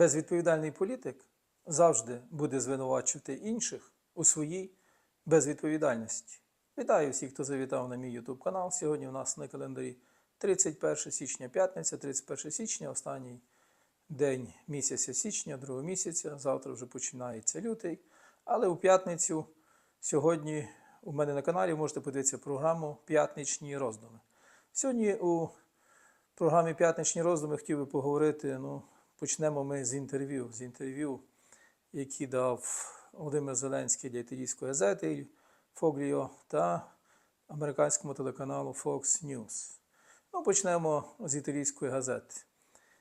безвідповідальний політик завжди буде звинувачувати інших у своїй безвідповідальності. Вітаю всіх, хто завітав на мій YouTube канал. Сьогодні у нас на календарі 31 січня, п'ятниця, 31 січня, останній день місяця січня, другого місяця. Завтра вже починається лютий. Але у п'ятницю сьогодні у мене на каналі можете подивитися програму П'ятничні роздуми. Сьогодні у програмі П'ятничні роздуми хотів би поговорити. Ну, почнемо ми з інтерв'ю. З інтерв'ю, які дав Володимир Зеленський для італійської газети Фогліо та американському телеканалу Fox News. Ну, почнемо з італійської газети.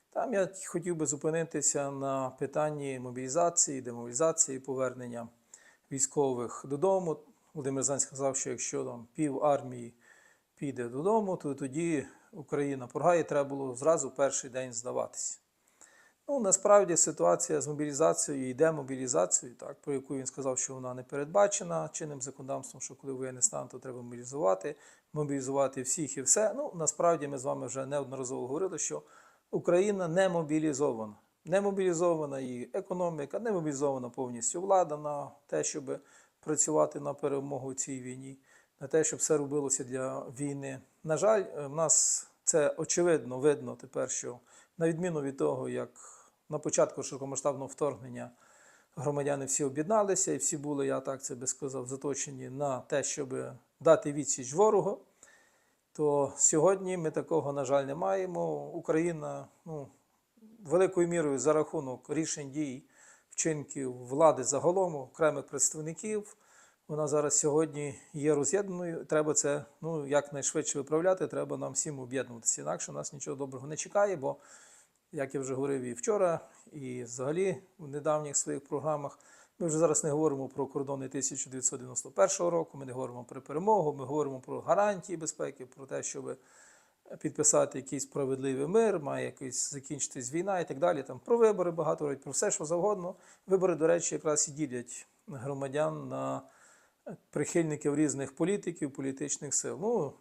Там я хотів би зупинитися на питанні мобілізації, демобілізації, повернення військових додому. Володимир Зеленський сказав, що якщо там пів армії піде додому, то тоді Україна поргає, треба було зразу перший день здаватися. Ну, насправді ситуація з мобілізацією і демобілізацією, так, про яку він сказав, що вона не передбачена чинним законодавством, що коли воєнний стан, то треба мобілізувати, мобілізувати всіх і все. Ну, насправді ми з вами вже неодноразово говорили, що Україна не мобілізована. Не мобілізована її економіка, не мобілізована повністю влада на те, щоб працювати на перемогу цій війні, на те, щоб все робилося для війни. На жаль, в нас це очевидно видно тепер, що на відміну від того, як на початку широкомасштабного вторгнення громадяни всі об'єдналися і всі були, я так це би сказав, заточені на те, щоб дати відсіч ворогу, то сьогодні ми такого, на жаль, не маємо. Україна ну, великою мірою за рахунок рішень дій, вчинків влади загалом, окремих представників. Вона зараз сьогодні є роз'єднаною. Треба це ну, якнайшвидше виправляти, треба нам всім об'єднуватися. Інакше нас нічого доброго не чекає, бо, як я вже говорив і вчора, і взагалі в недавніх своїх програмах, ми вже зараз не говоримо про кордони 1991 року, ми не говоримо про перемогу, ми говоримо про гарантії безпеки, про те, щоб підписати якийсь справедливий мир, має якийсь закінчитись війна і так далі. Там про вибори багато говорять, про все, що завгодно. Вибори, до речі, якраз і ділять громадян на прихильників різних політиків, політичних сил. Ну,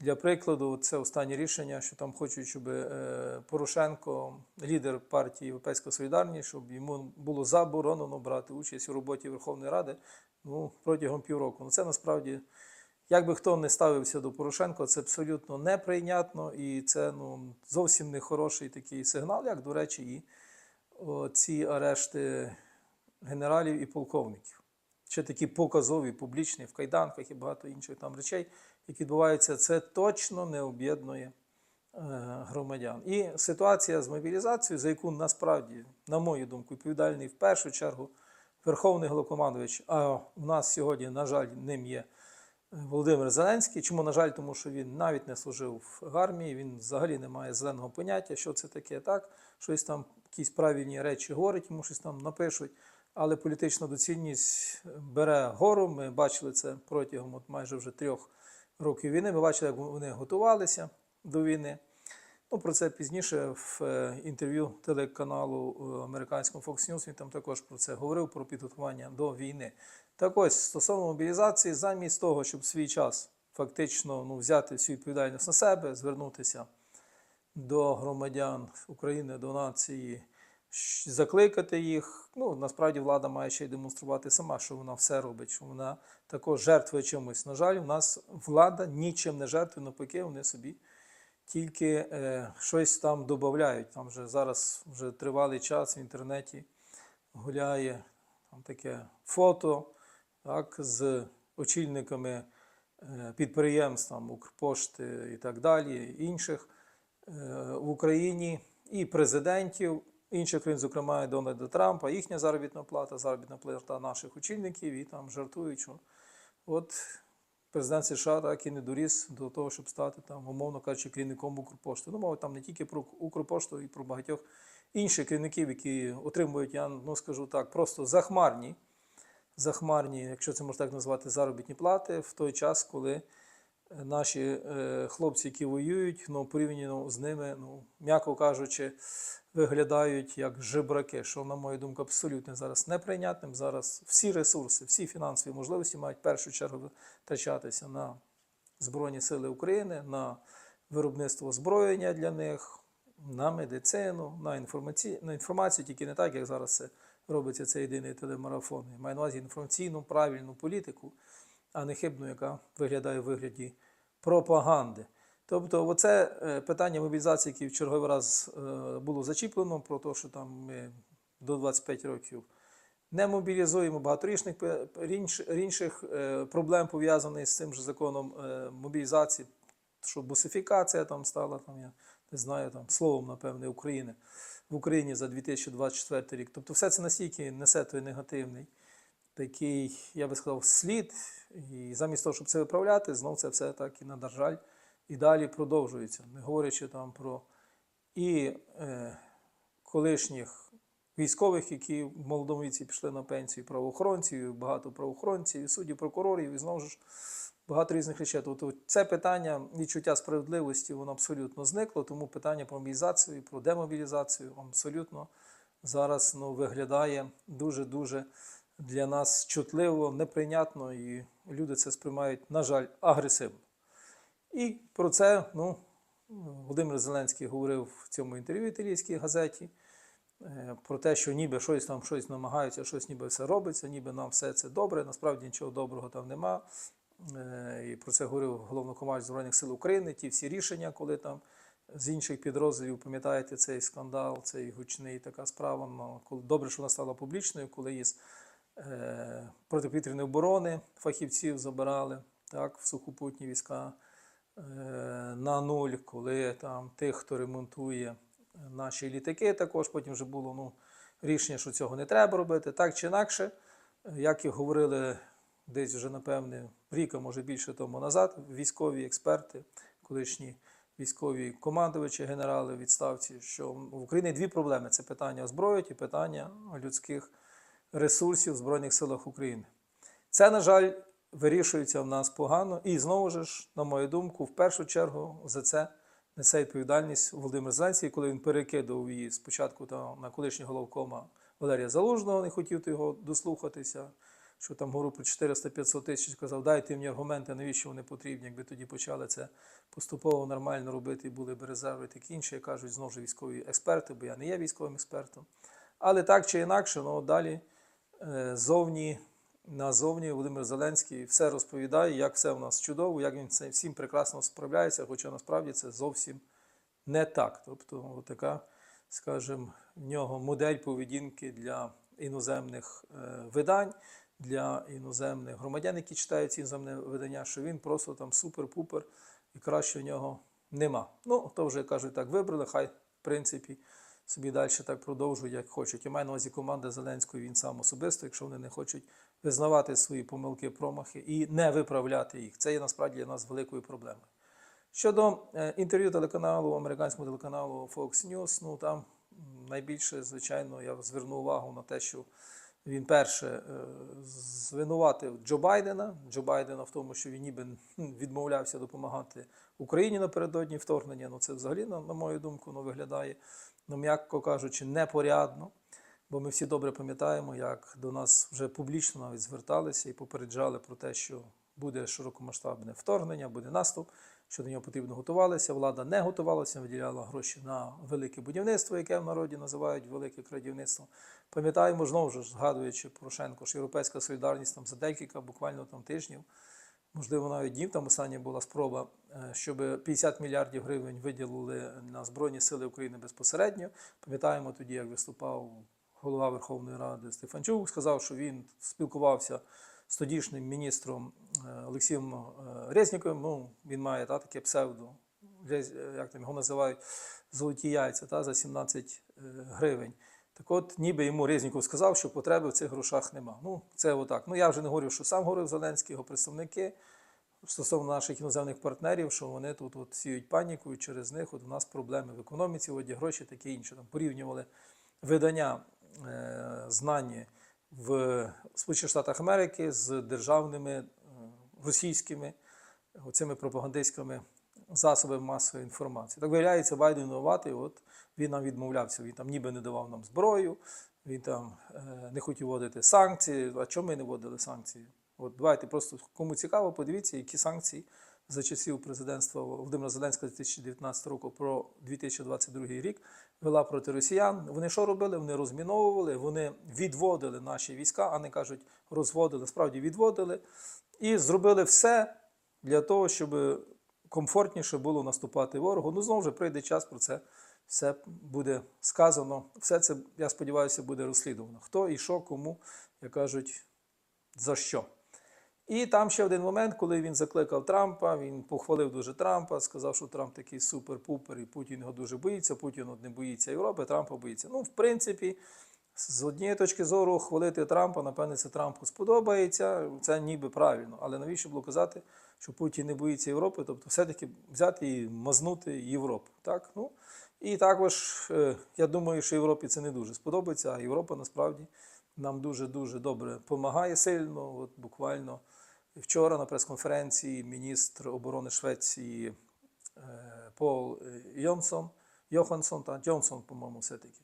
для прикладу, це останнє рішення, що там хочуть, щоб е, Порошенко, лідер партії Європейська Солідарність, щоб йому було заборонено брати участь у роботі Верховної Ради ну, протягом півроку. Ну, це насправді, як би хто не ставився до Порошенка, це абсолютно неприйнятно і це ну, зовсім не хороший такий сигнал, як, до речі, і ці арешти генералів і полковників ще такі показові, публічні в кайданках і багато інших там речей, які відбуваються, це точно не об'єднує е, громадян. І ситуація з мобілізацією, за яку насправді, на мою думку, відповідальний в першу чергу Верховний Головнокомандувач, а в нас сьогодні, на жаль, ним є Володимир Зеленський. Чому, на жаль, тому що він навіть не служив в армії, він взагалі не має зеленого поняття, що це таке, так, щось там, якісь правильні речі говорить, йому щось там напишуть але політична доцільність бере гору. Ми бачили це протягом от майже вже трьох років війни. Ми бачили, як вони готувалися до війни. Ну, Про це пізніше в е, інтерв'ю телеканалу е, американського Fox News він там також про це говорив, про підготування до війни. Так ось, стосовно мобілізації, замість того, щоб свій час фактично ну, взяти всю відповідальність на себе, звернутися до громадян України, до нації закликати їх. Ну, насправді влада має ще й демонструвати сама, що вона все робить, що вона також жертвує чимось. На жаль, у нас влада нічим не жертвує, навпаки, вони собі тільки е, щось там додають. Там вже зараз вже тривалий час в інтернеті гуляє там таке фото так, з очільниками е, підприємств, Укрпошти і так далі, інших е, в Україні, і президентів інших країн, зокрема Дональда Трампа, їхня заробітна плата, заробітна плата наших очільників, і там жартують, що от президент США так і не доріс до того, щоб стати там, умовно кажучи, керівником Укрпошти. Ну, мова там не тільки про Укрпошту, і про багатьох інших керівників, які отримують, я ну скажу так, просто захмарні, захмарні, якщо це можна так назвати, заробітні плати в той час, коли наші е, хлопці, які воюють, ну, порівняно з ними, ну, м'яко кажучи, виглядають як жебраки, що, на мою думку, абсолютно зараз неприйнятним. Зараз всі ресурси, всі фінансові можливості мають в першу чергу втрачатися на Збройні Сили України, на виробництво озброєння для них, на медицину, на, інформаці... на інформацію, тільки не так, як зараз це робиться цей єдиний телемарафон. Я маю на увазі інформаційну правильну політику, а не хибну, яка виглядає в вигляді пропаганди. Тобто, оце е, питання мобілізації, яке в черговий раз е, було зачіплено, про те, що там ми до 25 років не мобілізуємо багато річних, інших е, проблем пов'язаних з цим же законом мобілізації, що бусифікація там стала, там, я не знаю, там, словом, напевне, України в Україні за 2024 рік. Тобто все це настільки несе той негативний такий, я би сказав, слід. І замість того, щоб це виправляти, знов це все так і на жаль, і далі продовжується. Не говорячи там про і е, колишніх військових, які в молодому віці пішли на пенсію, правоохоронців, багато правоохоронців, і суддів, прокурорів, і знову ж багато різних речей. Тобто це питання відчуття справедливості, воно абсолютно зникло, тому питання про мобілізацію і про демобілізацію абсолютно зараз ну, виглядає дуже-дуже для нас чутливо, неприйнятно, і люди це сприймають, на жаль, агресивно. І про це ну, Володимир Зеленський говорив в цьому інтерв'ю італійській газеті е, про те, що ніби щось там щось намагаються, щось ніби все робиться, ніби нам все це добре. Насправді нічого доброго там нема. Е, І про це говорив головнокомандувач Збройних сил України. Ті всі рішення, коли там з інших підрозділів, пам'ятаєте цей скандал, цей гучний така справа. Ну, добре, що вона стала публічною, коли із протиповітряної оборони фахівців забирали так, в сухопутні війська е, на нуль, коли там тих, хто ремонтує наші літаки, також потім вже було ну, рішення, що цього не треба робити. Так чи інакше, як і говорили десь вже, напевне, рік, а може більше тому назад, військові експерти, колишні військові командувачі, генерали відставці, що в Україні дві проблеми: це питання озброєнь і питання людських ресурсів в Збройних силах України. Це, на жаль, вирішується в нас погано. І знову ж, на мою думку, в першу чергу за це несе відповідальність Володимир Зеленський, коли він перекидав її спочатку там, на колишнього головкома Валерія Залужного, не хотів його дослухатися. Що там говорив про 400-500 тисяч, сказав, дайте мені аргументи, навіщо вони потрібні, якби тоді почали це поступово нормально робити, і були б резерви такі інші, як кажуть, знову ж військові експерти, бо я не є військовим експертом. Але так чи інакше, ну далі зовні, назовні Володимир Зеленський все розповідає, як все в нас чудово, як він це всім прекрасно справляється, хоча насправді це зовсім не так. Тобто, така, скажімо, в нього модель поведінки для іноземних е, видань, для іноземних громадян, які читають ці іноземні видання, що він просто там супер-пупер і краще в нього нема. Ну, то вже кажуть, так вибрали, хай в принципі собі далі так продовжують, як хочуть. Я маю на увазі команда Зеленської, він сам особисто, якщо вони не хочуть визнавати свої помилки, промахи і не виправляти їх. Це є насправді для нас великою проблемою. Щодо е, інтерв'ю телеканалу, американському телеканалу Fox News, ну там найбільше, звичайно, я звернув увагу на те, що він перше е, звинуватив Джо Байдена, Джо Байдена в тому, що він ніби відмовлявся допомагати Україні напередодні вторгнення. Ну це взагалі, на, мою думку, ну, виглядає, ну, м'яко кажучи, непорядно. Бо ми всі добре пам'ятаємо, як до нас вже публічно навіть зверталися і попереджали про те, що буде широкомасштабне вторгнення, буде наступ, що до нього потрібно готувалися. Влада не готувалася, виділяла гроші на велике будівництво, яке в народі називають велике крадівництво. Пам'ятаємо знову ж, згадуючи Порошенко, що Європейська солідарність там за декілька буквально там тижнів, можливо, навіть днів там остання була спроба, е, щоб 50 мільярдів гривень виділили на Збройні Сили України безпосередньо. Пам'ятаємо тоді, як виступав голова Верховної Ради Стефанчук, сказав, що він спілкувався з тодішнім міністром е, Олексієм е, Резніковим. Ну, він має та, таке псевдо, е, як там його називають, золоті яйця та, за 17 е, гривень. Так от, ніби йому Резніков сказав, що потреби в цих грошах нема. Ну, це отак. Ну, я вже не говорю, що сам говорив Зеленський, його представники стосовно наших іноземних партнерів, що вони тут от сіють паніку, і через них от у нас проблеми в економіці, воді гроші, таке інше. Там порівнювали видання е, знані в Сполучених Штатах Америки з державними е, російськими оцими пропагандистськими засобами масової інформації. Так виявляється, Байден винуватий, от він нам відмовлявся, він там ніби не давав нам зброю, він там е, не хотів вводити санкції. А чому ми не вводили санкції? От давайте просто кому цікаво, подивіться, які санкції за часів президентства Володимира Зеленського 2019 року про 2022 рік вела проти росіян. Вони що робили? Вони розміновували, вони відводили наші війська, а не кажуть, розводили, справді відводили і зробили все для того, щоб комфортніше було наступати ворогу. Ну, знову ж прийде час про це. Все буде сказано. Все це, я сподіваюся, буде розслідувано. Хто і що, кому, як кажуть, за що. І там ще один момент, коли він закликав Трампа, він похвалив дуже Трампа, сказав, що Трамп такий супер-пупер, і Путін його дуже боїться. Путін не боїться Європи, Трампа боїться. Ну, в принципі, з однієї точки зору, хвалити Трампа, напевне, це Трампу сподобається. Це ніби правильно. Але навіщо було казати, що Путін не боїться Європи? Тобто, все-таки взяти і мазнути Європу. Так? Ну, і також е, я думаю, що Європі це не дуже сподобається, а Європа насправді нам дуже-дуже добре допомагає сильно. От буквально вчора на прес-конференції міністр оборони Швеції е, Пол Йонсон, Йоханссон та Джонсон, по-моєму, все-таки.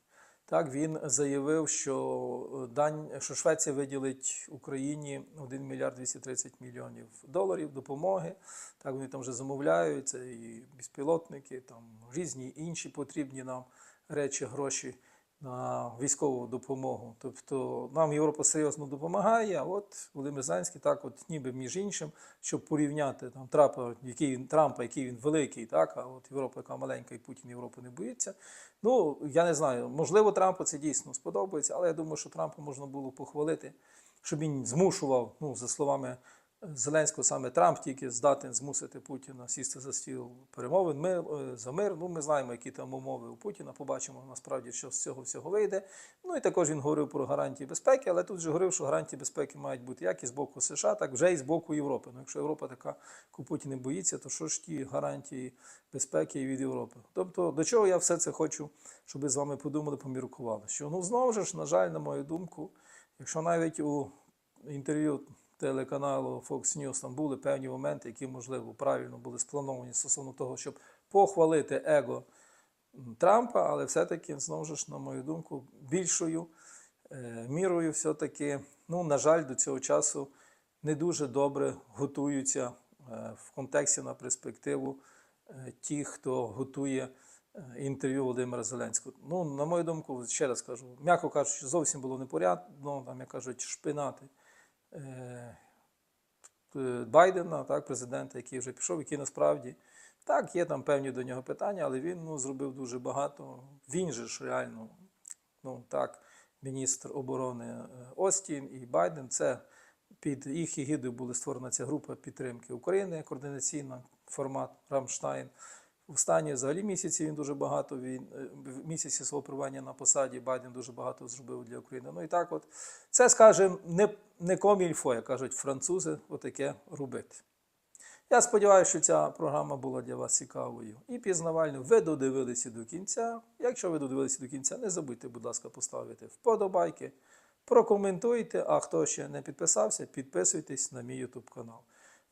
Так, він заявив, що, Дань, що Швеція виділить Україні 1 мільярд 230 мільйонів доларів допомоги. Так, вони там вже замовляють, це і безпілотники, там різні інші потрібні нам речі, гроші на військову допомогу. Тобто нам Європа серйозно допомагає, а от Володимир Зеленський так, от ніби між іншим, щоб порівняти там Трампа, який він Трампа, який він великий, так, а от Європа, яка маленька, і Путін Європи не боїться. Ну, я не знаю, можливо, Трампу це дійсно сподобається, але я думаю, що Трампа можна було похвалити, щоб він змушував, ну, за словами Зеленського, саме Трамп тільки здатен змусити Путіна сісти за стіл перемовин. Ми е, за мир. Ну, ми знаємо, які там умови у Путіна. Побачимо насправді, що з цього всього вийде. Ну і також він говорив про гарантії безпеки, але тут же говорив, що гарантії безпеки мають бути як і з боку США, так вже і з боку Європи. Ну, якщо Європа така, не боїться, то що ж ті гарантії безпеки від Європи? Тобто, до чого я все це хочу, щоб ви з вами подумали, поміркували. Що ну знову ж, на жаль, на мою думку, якщо навіть у інтерв'ю телеканалу Fox News там були певні моменти, які, можливо, правильно були сплановані стосовно того, щоб похвалити его Трампа, але все-таки, знову ж, на мою думку, більшою е, мірою все-таки, ну, на жаль, до цього часу не дуже добре готуються е, в контексті на перспективу е, ті, хто готує е, інтерв'ю Володимира Зеленського. Ну, на мою думку, ще раз кажу, м'яко кажучи, зовсім було непорядно, там, як кажуть, шпинати Байдена, так, президента, який вже пішов, який насправді так, є там певні до нього питання, але він ну, зробив дуже багато. Він же ж реально, ну так, міністр оборони е, Остін і Байден. Це під їх егідою була створена ця група підтримки України, координаційна формат Рамштайн. В останні взагалі місяці він дуже багато він е, в місяці свого перебування на посаді Байден дуже багато зробив для України. Ну і так, от це, скажімо, не, не комільфо, як кажуть французи, отаке робити. Я сподіваюся, що ця програма була для вас цікавою і пізнавальною. Ви додивилися до кінця. Якщо ви додивилися до кінця, не забудьте, будь ласка, поставити вподобайки, прокоментуйте. А хто ще не підписався, підписуйтесь на мій YouTube канал.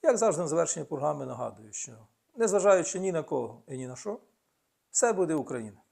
Як завжди, на завершення програми нагадую, що незважаючи ні на кого і ні на що, все буде Україна.